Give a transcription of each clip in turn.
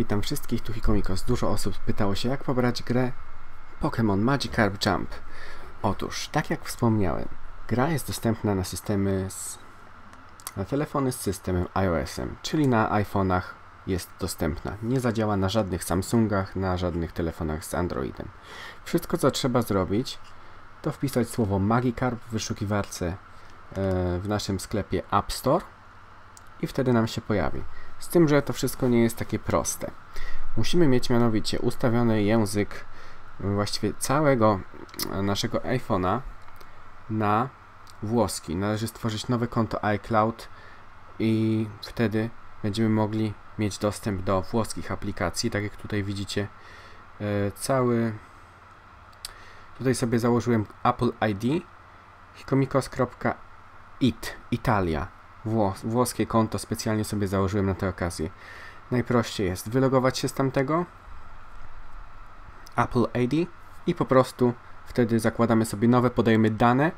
Witam wszystkich, tu Hikomikos. Dużo osób pytało się, jak pobrać grę Pokémon Magikarp Jump. Otóż, tak jak wspomniałem, gra jest dostępna na systemy z... na telefony z systemem iOS-em, czyli na iPhone'ach jest dostępna. Nie zadziała na żadnych Samsungach, na żadnych telefonach z Androidem. Wszystko, co trzeba zrobić, to wpisać słowo Magikarp w wyszukiwarce e, w naszym sklepie App Store i wtedy nam się pojawi. Z tym, że to wszystko nie jest takie proste. Musimy mieć mianowicie ustawiony język właściwie całego naszego iPhone'a na włoski. Należy stworzyć nowe konto iCloud i wtedy będziemy mogli mieć dostęp do włoskich aplikacji. Tak jak tutaj widzicie, e, cały. Tutaj sobie założyłem Apple ID hikomikos.it Italia włos włoskie konto specjalnie sobie założyłem na tę okazję. Najprościej jest wylogować się z tamtego Apple ID i po prostu wtedy zakładamy sobie nowe, podajemy dane.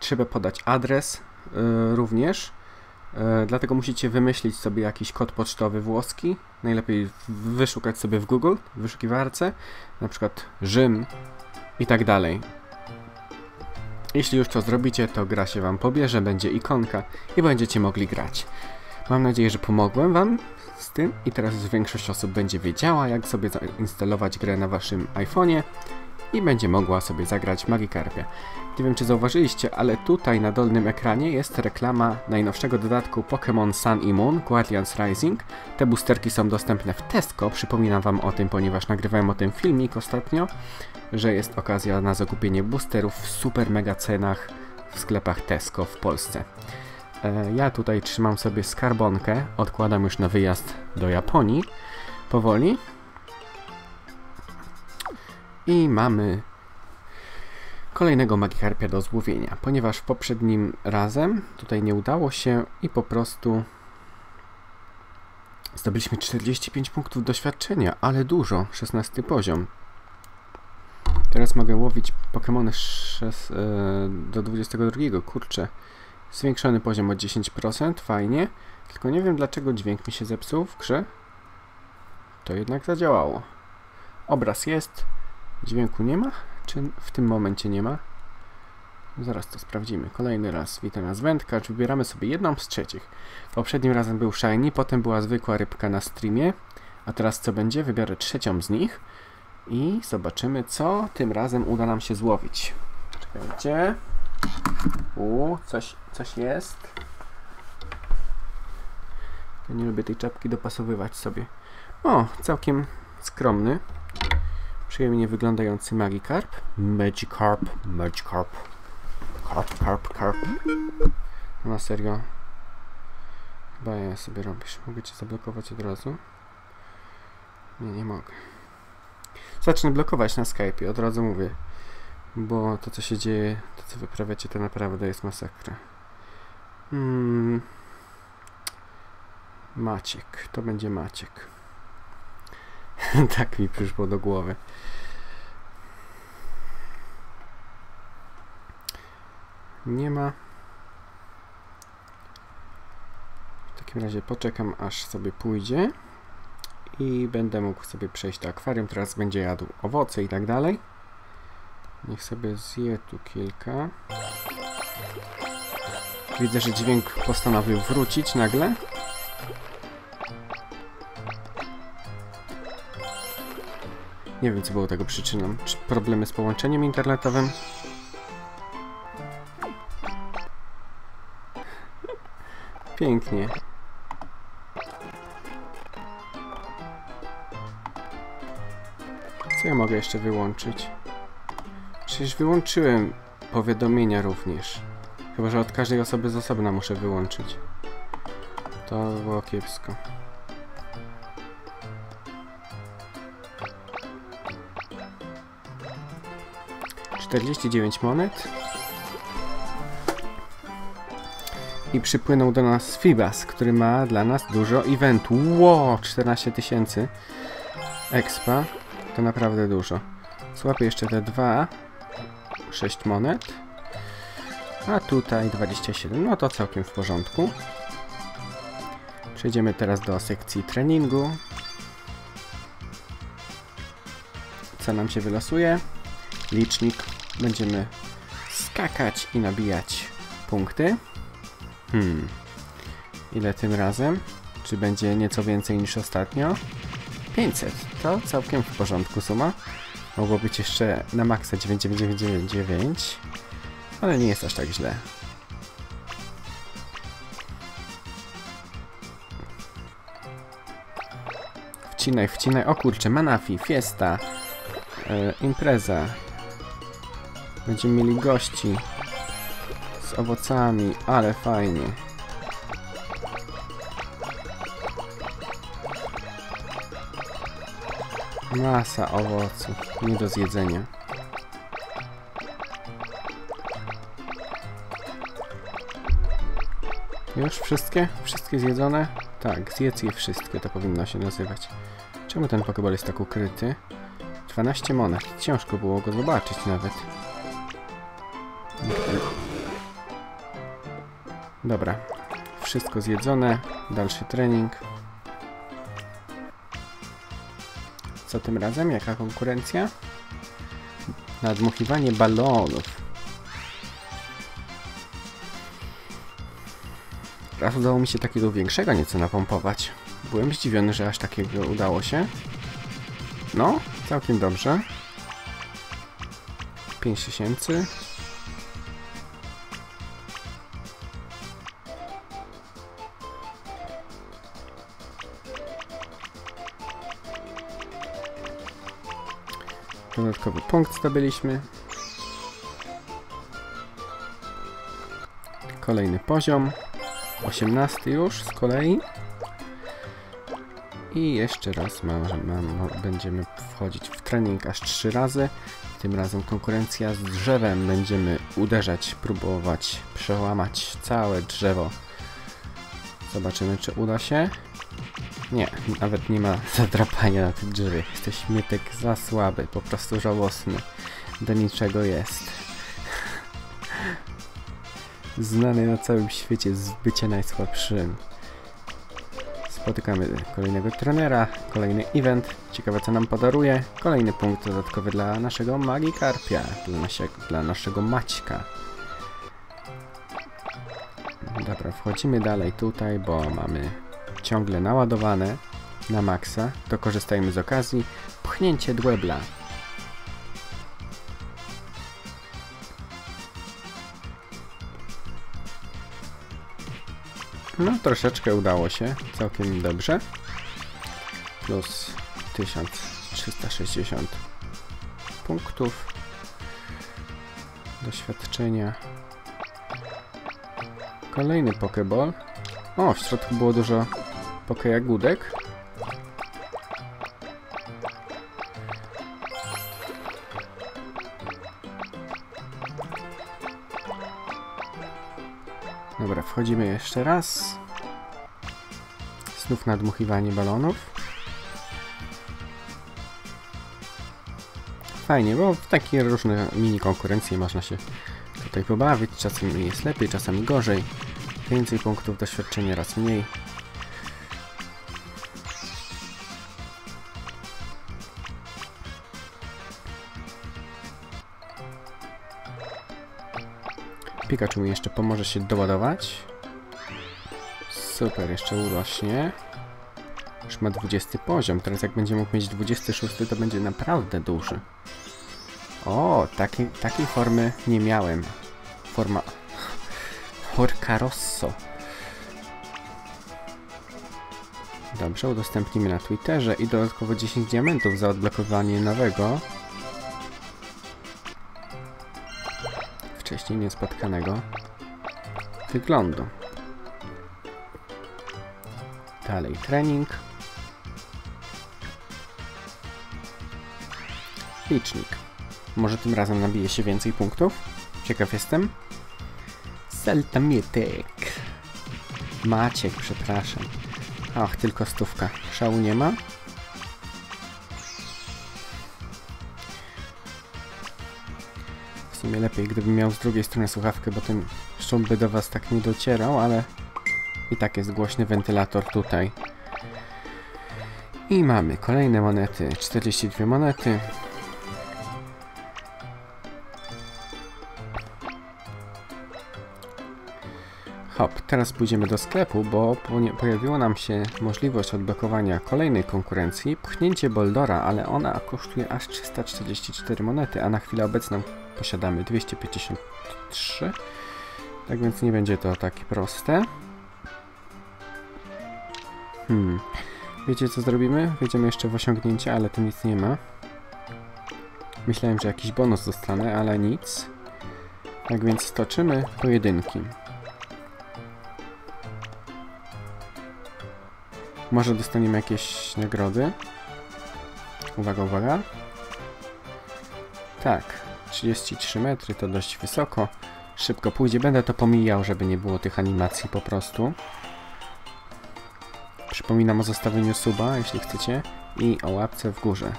Trzeba podać adres yy, również. Yy, dlatego musicie wymyślić sobie jakiś kod pocztowy włoski. Najlepiej wyszukać sobie w Google, w wyszukiwarce, na przykład Rzym i tak dalej. Jeśli już to zrobicie, to gra się Wam pobierze, będzie ikonka i będziecie mogli grać. Mam nadzieję, że pomogłem Wam z tym i teraz większość osób będzie wiedziała, jak sobie zainstalować grę na Waszym iPhone'ie i będzie mogła sobie zagrać Magikarpia. Nie wiem, czy zauważyliście, ale tutaj na dolnym ekranie jest reklama najnowszego dodatku Pokémon Sun i Moon Guardians Rising. Te boosterki są dostępne w Tesco, przypominam Wam o tym, ponieważ nagrywałem o tym filmik ostatnio że jest okazja na zakupienie boosterów w super mega cenach w sklepach Tesco w Polsce. E, ja tutaj trzymam sobie skarbonkę, odkładam już na wyjazd do Japonii powoli. I mamy kolejnego Magikarpia do złowienia, ponieważ poprzednim razem tutaj nie udało się i po prostu zdobyliśmy 45 punktów doświadczenia, ale dużo, 16 poziom. Teraz mogę łowić Pokémony e, do 22. Kurczę. Zwiększony poziom o 10%. Fajnie. Tylko nie wiem dlaczego dźwięk mi się zepsuł w grze. To jednak zadziałało. Obraz jest. Dźwięku nie ma? Czy w tym momencie nie ma? Zaraz to sprawdzimy. Kolejny raz. Witam nas wędkarz. Wybieramy sobie jedną z trzecich. Poprzednim razem był Shiny, potem była zwykła rybka na streamie. A teraz co będzie? Wybiorę trzecią z nich. I zobaczymy, co tym razem uda nam się złowić. Czekajcie. U, coś, coś jest. Ja nie lubię tej czapki dopasowywać sobie. O, całkiem skromny. Przyjemnie wyglądający Magikarp. Magikarp, Magikarp. Karp, karp, karp. No na serio. Chyba ja sobie robisz. Mogę cię zablokować od razu? Nie, nie mogę. Zacznę blokować na Skype, od razu mówię. Bo to, co się dzieje, to, co wyprawiacie, to naprawdę jest masakra. Hmm. Maciek, to będzie Maciek. tak mi przyszło do głowy. Nie ma. W takim razie poczekam, aż sobie pójdzie i będę mógł sobie przejść do akwarium. Teraz będzie jadł owoce i tak dalej. Niech sobie zje tu kilka. Widzę, że dźwięk postanowił wrócić nagle. Nie wiem, co było tego przyczyną. Czy problemy z połączeniem internetowym? Pięknie. Co ja mogę jeszcze wyłączyć? Przecież wyłączyłem powiadomienia również. Chyba, że od każdej osoby z osobna muszę wyłączyć. To było kiepsko. Czterdzieści dziewięć monet. I przypłynął do nas Fibas, który ma dla nas dużo eventów. Ło, 14 tysięcy expa. To naprawdę dużo. Złapię jeszcze te dwa. 6 monet. A tutaj 27. No to całkiem w porządku. Przejdziemy teraz do sekcji treningu. co nam się wylosuje. Licznik. Będziemy skakać i nabijać punkty. Hmm. Ile tym razem? Czy będzie nieco więcej niż ostatnio? 500. To całkiem w porządku suma. Mogło być jeszcze na maksa 99999, ale nie jest aż tak źle. Wcinaj, wcinaj. O kurczę, Manafi, Fiesta, e, impreza. Będziemy mieli gości z owocami, ale fajnie. Masa owoców, nie do zjedzenia. Już wszystkie? Wszystkie zjedzone? Tak, zjedz je wszystkie, to powinno się nazywać. Czemu ten pokeball jest tak ukryty? 12 monet. Ciężko było go zobaczyć nawet. Dobra. Wszystko zjedzone. Dalszy trening. Co tym razem? Jaka konkurencja? Nadmuchiwanie balonów. Raz udało mi się takiego większego nieco napompować. Byłem zdziwiony, że aż takiego udało się. No, całkiem dobrze. 5000. Dodatkowy punkt zdobyliśmy. Kolejny poziom. 18 już z kolei. I jeszcze raz mam, mam, będziemy wchodzić w trening aż 3 razy. Tym razem konkurencja z drzewem. Będziemy uderzać, próbować przełamać całe drzewo. Zobaczymy, czy uda się. Nie, nawet nie ma zadrapania na tym drzewie. Jesteśmy tak za słaby, po prostu żałosny. Do niczego jest. Znany na całym świecie z bycia najsłabszym. Spotykamy kolejnego trenera, kolejny event. Ciekawe co nam podaruje. Kolejny punkt dodatkowy dla naszego Magikarpia, dla, naszego, dla naszego Maćka. Dobra, wchodzimy dalej tutaj, bo mamy ciągle naładowane na maksa, to korzystajmy z okazji. Pchnięcie dłebla. No, troszeczkę udało się, całkiem dobrze. Plus 1360 punktów doświadczenia. Kolejny Pokeball. O, w środku było dużo pokejagódek. Dobra, wchodzimy jeszcze raz. Znów nadmuchiwanie balonów. Fajnie, bo w takie różne mini konkurencje można się tutaj pobawić. Czasami jest lepiej, czasami gorzej. Więcej punktów doświadczenia, raz mniej. Pikachu mi jeszcze pomoże się doładować. Super, jeszcze urośnie. Już ma 20 poziom. Teraz jak będzie mógł mieć 26, to będzie naprawdę duży. O, takiej, takiej formy nie miałem. Forma... Horka Rosso. Dobrze, udostępnimy na Twitterze i dodatkowo 10 diamentów za odblokowanie nowego wcześniej niespotkanego wyglądu. Dalej trening. Licznik. Może tym razem nabije się więcej punktów? Ciekaw jestem. Saltamietek. Maciek, przepraszam. Och, tylko stówka. Szału nie ma. W sumie lepiej, gdybym miał z drugiej strony słuchawkę, bo ten szum by do was tak nie docierał, ale i tak jest głośny wentylator tutaj. I mamy kolejne monety. 42 monety. Hop, teraz pójdziemy do sklepu, bo pojawiła nam się możliwość odblokowania kolejnej konkurencji, pchnięcie Boldora, ale ona kosztuje aż 344 monety, a na chwilę obecną posiadamy 253. Tak więc nie będzie to takie proste. Hmm. Wiecie co zrobimy? Wejdziemy jeszcze w osiągnięcie, ale tu nic nie ma. Myślałem, że jakiś bonus dostanę, ale nic. Tak więc stoczymy pojedynki. Może dostaniemy jakieś nagrody? Uwaga, uwaga. Tak, 33 metry to dość wysoko. Szybko pójdzie, będę to pomijał, żeby nie było tych animacji po prostu. Przypominam o zostawieniu suba, jeśli chcecie, i o łapce w górze.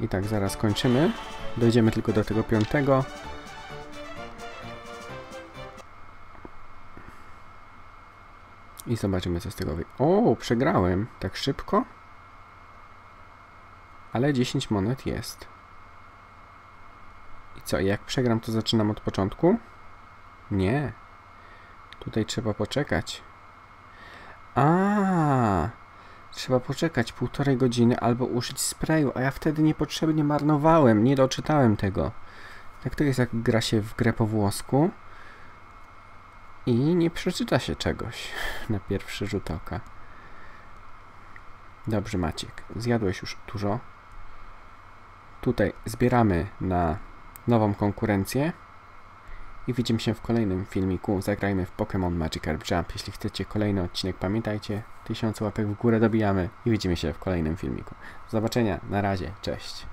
I tak, zaraz kończymy. Dojdziemy tylko do tego piątego. I zobaczymy, co z tego wyjdzie. O, przegrałem. Tak szybko? Ale 10 monet jest. I co, jak przegram, to zaczynam od początku? Nie. Tutaj trzeba poczekać. A, Trzeba poczekać półtorej godziny albo użyć sprayu, a ja wtedy niepotrzebnie marnowałem, nie doczytałem tego. Tak to jest, jak gra się w grę po włosku i nie przeczyta się czegoś na pierwszy rzut oka. Dobrze, Maciek. Zjadłeś już dużo. Tutaj zbieramy na nową konkurencję. I widzimy się w kolejnym filmiku. Zagrajmy w Pokémon Magikarp Jump. Jeśli chcecie kolejny odcinek, pamiętajcie, tysiąc łapek w górę dobijamy i widzimy się w kolejnym filmiku. Do zobaczenia, na razie, cześć.